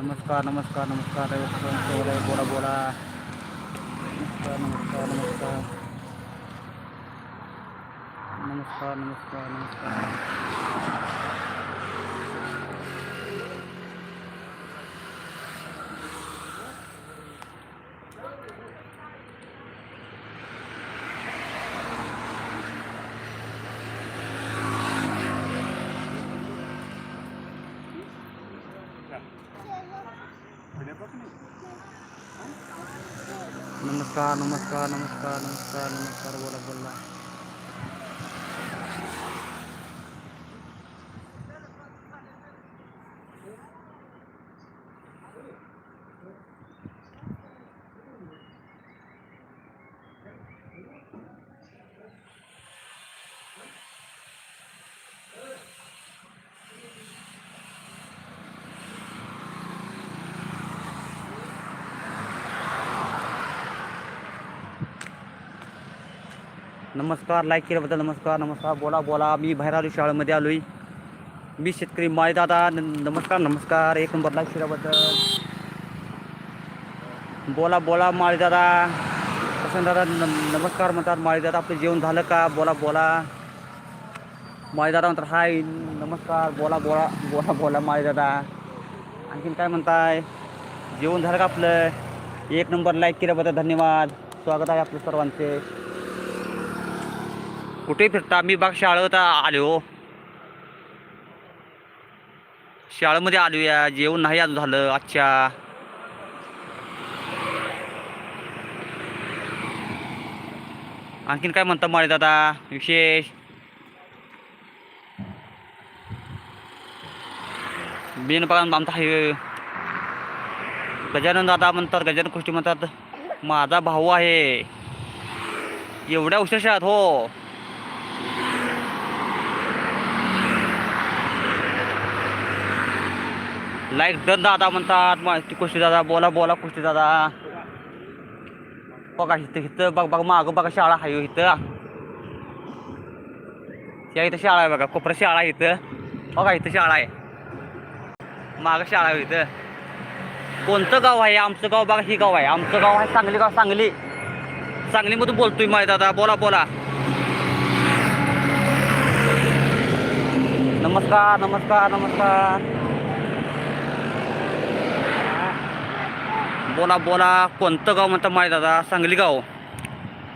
नमस्कार नमस्कार नमस्कार रविवार बोला बोला नमस्कार नमस्कार नमस्कार नमस्कार नमस्कार नमस्कार नमस्कार नमस्कार नमस्कार नमस्कार नमस्कार बोला बोला नमस्कार लाईक केल्याबद्दल नमस्कार नमस्कार. बोला बोला. मी बाहेर आलो शाळेमध्ये आलोय. मी शेतकरी माय दादा. न- नमस्कार नमस्कार. एक नंबर लाईक केल्याबद्दल. बोला बोला माळीदादा प्रसन्न दादा नमस्कार म्हणतात. माळीदादा आपलं जेवण झालं का? बोला बोला. माळीदादा म्हणतात हाय. नमस्कार. बोला बोला बोला बोला माळीदादा आणखीन काय म्हणताय? जेवण झालं का आपलं? एक नंबर लाईक केल्याबद्दल धन्यवाद. स्वागत आहे आपलं सर्वांचे. कुठे फिरता? मी बघ शाळेत आलो. शाळेमध्ये आलो या जेवण नाही आज झालं. अच्छा आणखीन काय म्हणता माळे दादा विशेष? बिन बघा आमचा आहे. गजानन दादा म्हणतात गजानन गोष्टी म्हणतात माझा भाऊ आहे. एवढ्या उशीर शाळेत हो. लाईक दर दादा म्हणतात माहिती कुस्ती दादा बोला बोला कुस्ती दादा. बघा इथं इथं बघ बघ मागं बघा शाळा आहे हो इथं. या इथं शाळा आहे बघा कोपरा शाळा आहे इथं. बघा इथं शाळा आहे. मागं शाळा आहे इथं. कोणतं गाव आहे? आमचं गाव बघा ही गाव आहे. आमचं गाव आहे सांगली गाव सांगली. सांगलीमधून बोलतोय माय दादा बोला बोला. नमस्कार नमस्कार नमस्कार. बोला बोला कोणतं गाव म्हणता माहीत दादा? सांगली गाव.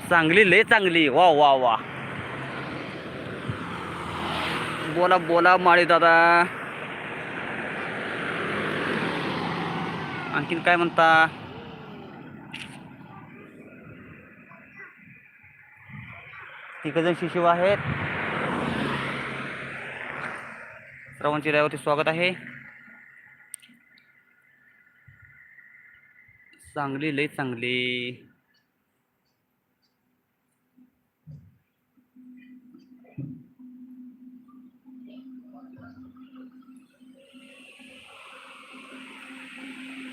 सांगली लय चांगली. वा वा वा. बोला बोला माळी दादा. आणखीन काय म्हणता? तिघजण शिशू आहेत. श्रवण रयावरती स्वागत आहे. चांगली लय चांगली.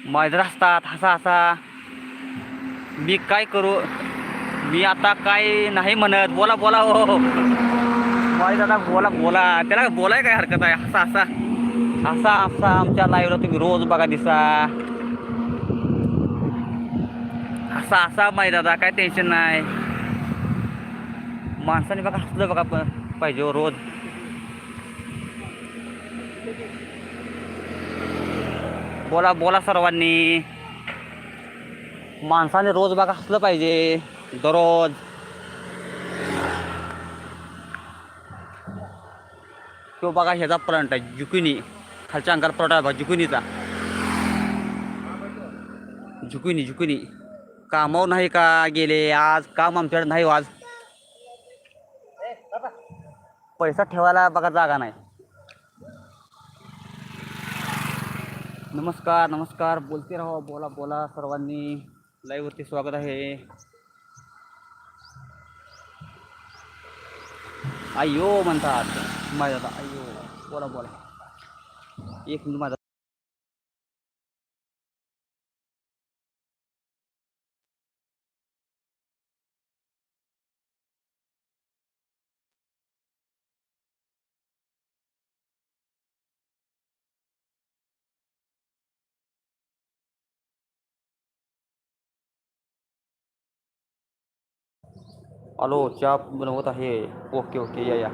माझं असतात हसा हसा मी काय करू? मी आता काय नाही म्हणत. बोला बोला हो, हो. माझे दादा बोला बोला. त्याला बोलाय काय हरकत आहे? हसा हसा असा असा आमच्या लाईव्हला तुम्ही रोज बघा दिसा. सहा सहा माहीत दादा काय टेन्शन नाही. माणसाने बघा हसलं बघा पण पाहिजे हो रोज. बोला बोला सर्वांनी. माणसाने रोज बघा हसलं पाहिजे दररोज. तो बघा ह्याचा प्लंट आहे जुकिनी. खालच्या अंगाला प्लॉट आहे बघा जुकिनीचा. Zucchini zucchini. कामावर नाही का गेले? आज काम आमच्याकडे नाही हो आज. पैसा ठेवायला बघा जागा नाही. नमस्कार नमस्कार. बोलते राहा बोला बोला सर्वांनी. लाईव्हवरती स्वागत आहे. अय्यो म्हणतात. माझ्या अय्यो बोला बोला. एक मिनिट माझा हॅलो चहा बनवत आहे ओके ओके या या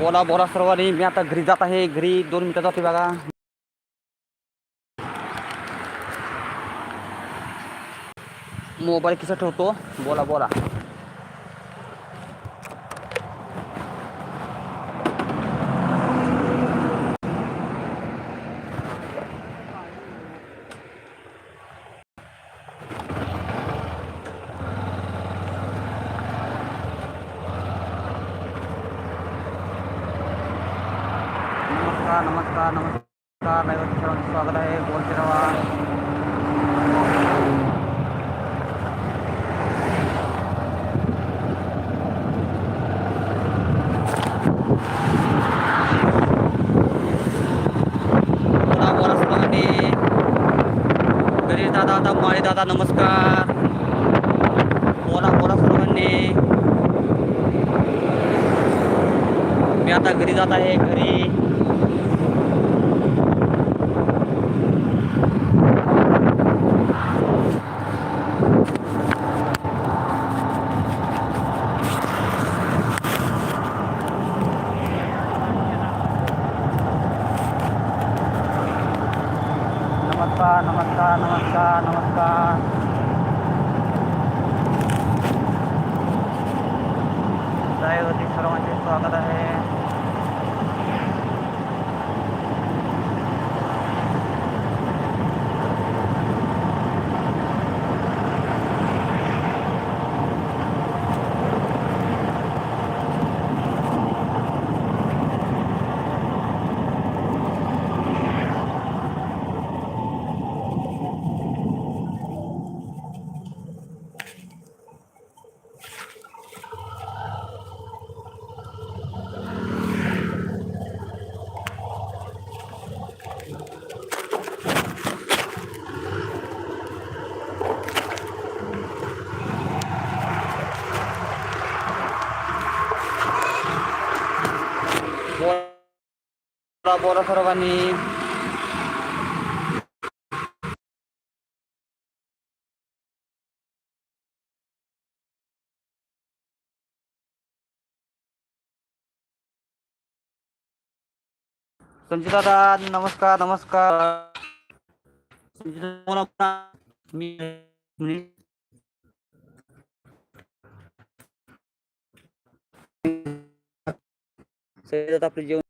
बोला बोला सर्वांनी मी आता घरी जात आहे घरी दोन मिनिटं जाते बघा मोबाईल किसा ठेवतो? बोला बोला. नमस्कार नमस्कार नमस्कार. स्वागत आहे बोलते रवा. बोला बोला सर्वांनी गणेश दादा आता माळे दादा नमस्कार. बोला बोला सर्वांनी. मी आता घरी जात आहे घरी. नमस्कार नमस्कार नमस्कार नमस्कार. सर्वांचे स्वागत आहे. बोला बोला सर्वांनी संजय दादा नमस्कार नमस्कार संजय दादा, बोला, बोला. मी मी- सय्यद आपले जेवण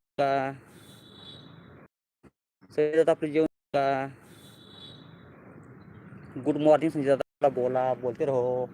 संजय आपले जेवण गुड मॉर्निंग संजय दादा. बोला बोलते रहो.